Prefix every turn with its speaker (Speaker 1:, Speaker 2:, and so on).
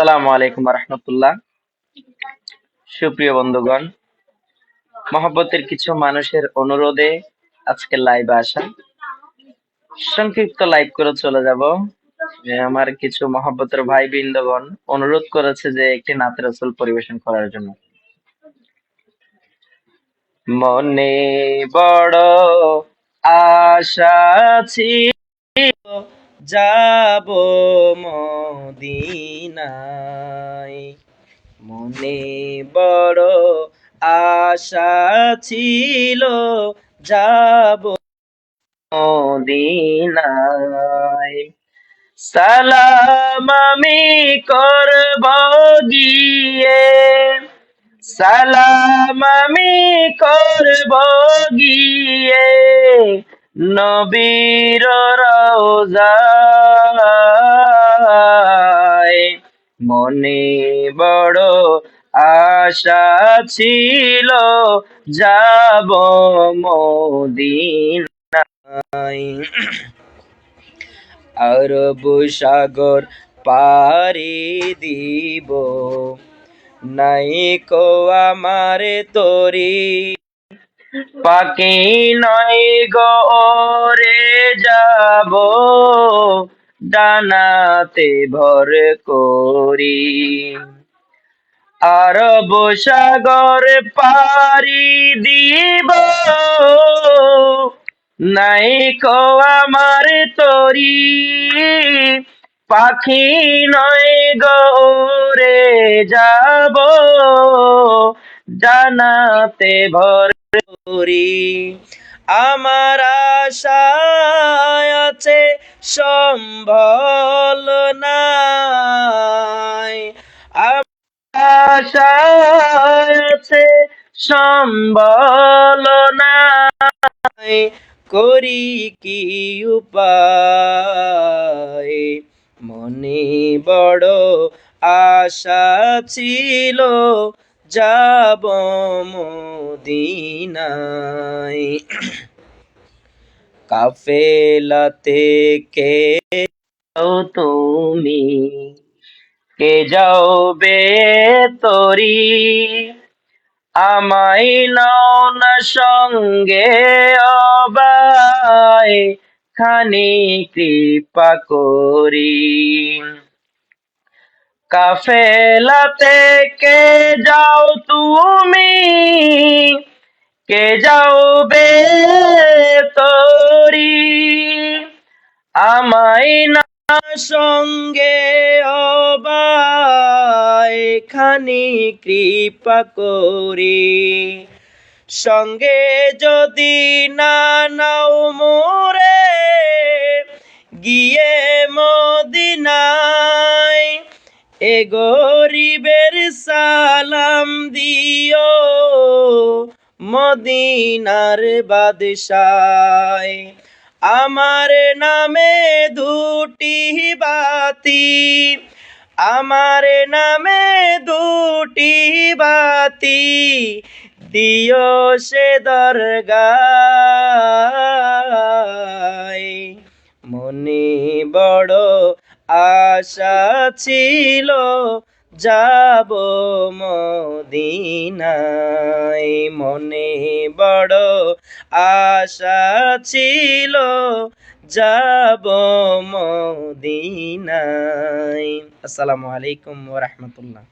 Speaker 1: আসসালামু আলাইকুম রহমতুল্লাহ সুপ্রিয় বন্ধুগণ, মহব্বতের কিছু মানুষের অনুরোধে আজকে লাইভে আসা। সংক্ষিপ্ত লাইভ করে চলে যাব। আমার কিছু মহব্বতের ভাই বৃন্দগণ অনুরোধ করেছে যে একটি নাতের রসুল পরিবেশন করার জন্য। মনে বড় আশা যাব মদিনায়। মনে বড় আশা ছিল যাব মদিনায়। সালাম আমি করব গিয়ে। সালাম আমি করব গিয়ে। নবীর রওজায় মনে বড় আশা ছিল, যাব মদিনায়। আরব সাগর পারি দিব। নাই কো আমার তরি পাখি নয় গো রে যাব। ডানাতে ভর করি। আরব সাগর পারি দিব। নাই কো আমার তরি। পাখি নয় গো রে যাব। জানাতে ভর করি। আমার আশা আছে সম্বল নাই। আছে সম্বল নাই। করি কি উপায়? মনে বড় আশা ছিল যাব মদিনায়। কাফেলাতে কে তুমি? কে যাও বে তরি আমায় নাও না সঙ্গে অবাই খানি কৃপা করি। কাফেলাতে কে যাও তুমি? কে যাও বে তরি? আমায় না সঙ্গে অবাই খানি কৃপা করি। সঙ্গে যদি না নাও এ গরিবের সালাম দিও, মদিনার বাদশায়। আমার নামে দুটি বাতি, আমার নামে দুটি বাতি দিও সে দরগায়। মনে বড় আশা ছিল যাব মদিনায়। মনে বড় আশা ছিল যাব মদিনায়। আসসালামু আলাইকুম ওয়া রাহমাতুল্লাহ।